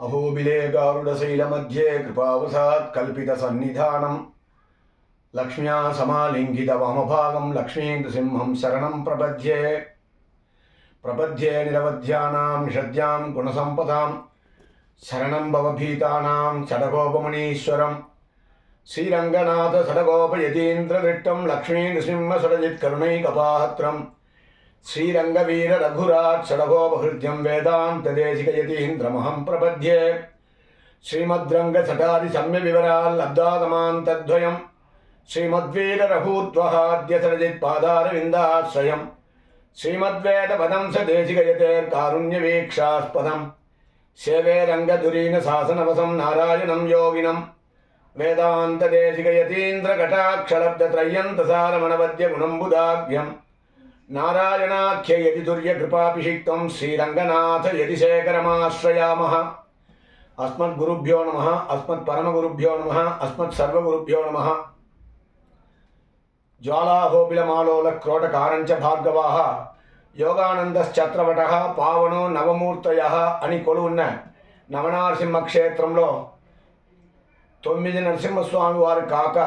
అహోబిలే గారుడశైలమధ్యే కృపావసాత్ కల్పిత సన్నిధానం. లక్ష్మ్యా సమాలింగిత వామభాగం లక్ష్మీనృసింహం శరణం ప్రపద్యే. ప్రపద్యే నిరవధ్యానాం నిషద్యాం గుణసంపదాం. శరణం భవభీతానాం సడగోపమణీశ్వరం శ్రీరంగనాథ సడగోపయతీంద్రదృష్టం లక్ష్మీనృసింహ సడజిత్ కరుణైకపాత్రం శ్రీరంగవీర రఘురాట్ షడగోపహృద్యం వేదాంతదేశికయతీంద్రమహం ప్రపద్యే శ్రీమద్రంగ సటాది సమ్య వివరాల్లబ్దాగమాన్ శ్రీమద్వీర రఘూద్వహాద్యసరజిత్పాదారవిందాశ్రయం సరజిత్ పాదారవిందాశ్రయం స దేశికయతేర్కారుణ్యవీక్షాస్పదం సేవే రంగధురీన శాసనవసం నారాయణం యోగినం వేదాంతదేశికయతీంద్రకటాక్షలబ్ధత్రయ్యంతసారమణవద్య గుణంబుదాభ్యం నారాయణాఖ్య యది దుర్యకృపాభిషిక్తం శ్రీరంగనాథ యది శేఖరమాశ్రయామः. అస్మద్గురుభ్యో నమ అస్మత్పరమగురుభ్యో నమ అస్మత్సర్వగురుభ్యో నమ. జ్వాలాహోబిలమాలోల క్రోటకారంచ భార్గవాహ యోగానందశ్చత్రవట పావనో నవమూర్తయ అని కొలువున్న నవనారసింహ క్షేత్రంలో తొమ్మిది నరసింహస్వామి వారు కాక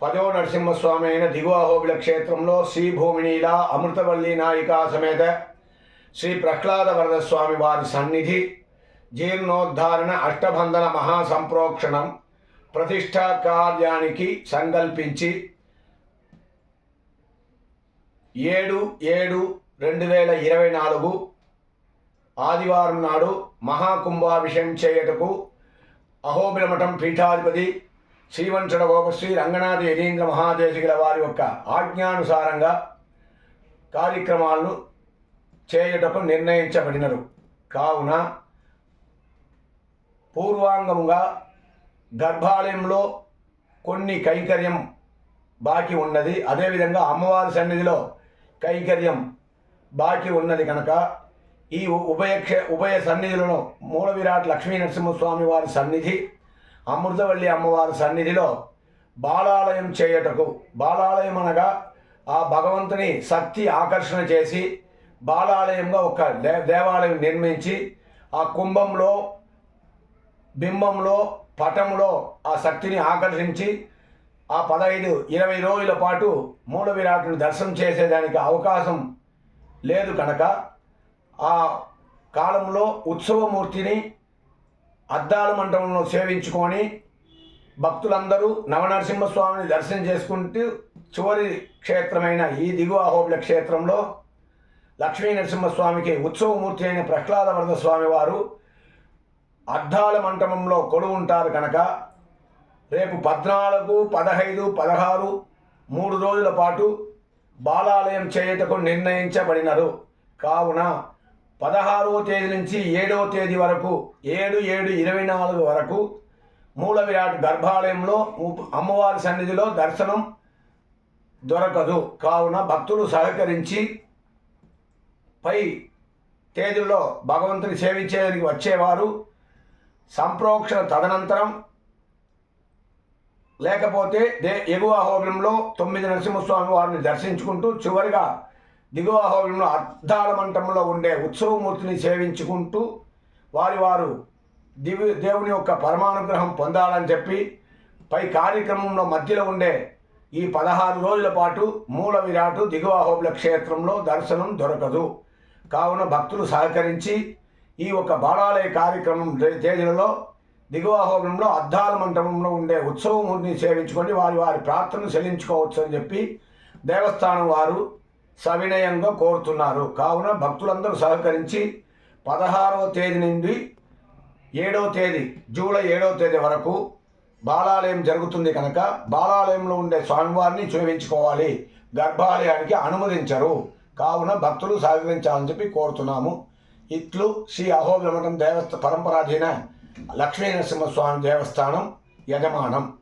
పదో నరసింహస్వామి అయిన దిగువహోబిల క్షేత్రంలో శ్రీ భూమినీల అమృతవల్లి నాయికా సమేత శ్రీ ప్రహ్లాద వరదస్వామి వారి సన్నిధి జీర్ణోద్ధారణ అష్టబంధన మహాసంప్రోక్షణం ప్రతిష్టా కార్యానికి సంకల్పించి ఏడు ఏడు రెండు వేల ఇరవై నాలుగు ఆదివారం నాడు మహాకుంభాభిషేకం చేయటకు అహోబిలమఠం పీఠాధిపతి శ్రీవంశడ గోపశ్రీ రంగనాథ యతీంద్ర మహాదేశికుల వారి యొక్క ఆజ్ఞానుసారంగా కార్యక్రమాలను చేయుటకు నిర్ణయించబడినరు. కావున పూర్వాంగముగా గర్భాలయంలో కొన్ని కైంకర్యం బాకీ ఉన్నది. అదేవిధంగా అమ్మవారి సన్నిధిలో కైంకర్యం బాకీ ఉన్నది కనుక ఈ ఉభయ క్షే ఉభయ సన్నిధులను మూల విరాట్ లక్ష్మీ నరసింహస్వామి వారి సన్నిధి అమృతవల్లి అమ్మవారి సన్నిధిలో బాలాలయం చేయుటకు బాలాలయం అనగా ఆ భగవంతుని శక్తి ఆకర్షణ చేసి బాలాలయంగా ఒక దే- దేవాలయం నిర్మించి ఆ కుంభంలో బింబంలో పటంలో ఆ శక్తిని ఆకర్షించి ఆ పదహైదు ఇరవై రోజుల పాటు మూల విరాటును దర్శనం చేసేదానికి అవకాశం లేదు కనుక ఆ కాలంలో ఉత్సవమూర్తిని అద్దాల మండపంలో సేవించుకొని భక్తులందరూ నవనరసింహస్వామిని దర్శనం చేసుకుంటూ చివరి క్షేత్రమైన ఈ దిగువ అహోబిల క్షేత్రంలో లక్ష్మీ నరసింహస్వామికి ఉత్సవమూర్తి అయిన ప్రహ్లాద వరద స్వామి వారు అద్దాల మంటపంలో కొడు ఉంటారు కనుక రేపు పద్నాలుగు పదహైదు పదహారు మూడు రోజుల పాటు బాలాలయం చేయటకు నిర్ణయించబడినరు. కావున పదహారవ తేదీ నుంచి ఏడవ తేదీ వరకు ఏడు ఏడు ఇరవై నాలుగు వరకు మూల విరాట్ గర్భాలయంలో అమ్మవారి సన్నిధిలో దర్శనం దొరకదు. కావున భక్తులు సహకరించి పై తేదీల్లో భగవంతుని సేవించేదానికి వచ్చేవారు. సంప్రోక్షణ తదనంతరం లేకపోతే దే ఎగువ హోమంలో తొమ్మిది నరసింహస్వామి వారిని దర్శించుకుంటూ చివరిగా దిగువ హోబిలంలో అర్ధాల మంటంలో ఉండే ఉత్సవమూర్తిని సేవించుకుంటూ వారి వారు దివి దేవుని యొక్క పరమానుగ్రహం పొందాలని చెప్పి పై కార్యక్రమంలో మధ్యలో ఉండే ఈ పదహారు రోజుల పాటు మూల విరాటు దిగువాహోబుల క్షేత్రంలో దర్శనం దొరకదు. కావున భక్తులు సహకరించి ఈ ఒక బాలాలయ కార్యక్రమం తేదీలలో దిగువ హోమంలో అద్దాల మంటపంలో ఉండే ఉత్సవమూర్తిని సేవించుకొని వారి వారి ప్రార్థనను చెల్లించుకోవచ్చు అని చెప్పి దేవస్థానం వారు సవినయంగా కోరుతున్నారు. కావున భక్తులందరూ సహకరించి పదహారవ తేదీ నుండి ఏడవ తేదీ జూలై ఏడవ తేదీ వరకు బాలాలయం జరుగుతుంది కనుక బాలాలయంలో ఉండే స్వామివారిని చూపించుకోవాలి. గర్భాలయానికి అనుమతించరు. కావున భక్తులు సహకరించాలని చెప్పి కోరుతున్నాము. ఇట్లు శ్రీ అహోబిలమఠం దేవస్థ పరంపరాధీన లక్ష్మీ నరసింహస్వామి దేవస్థానం యజమానం.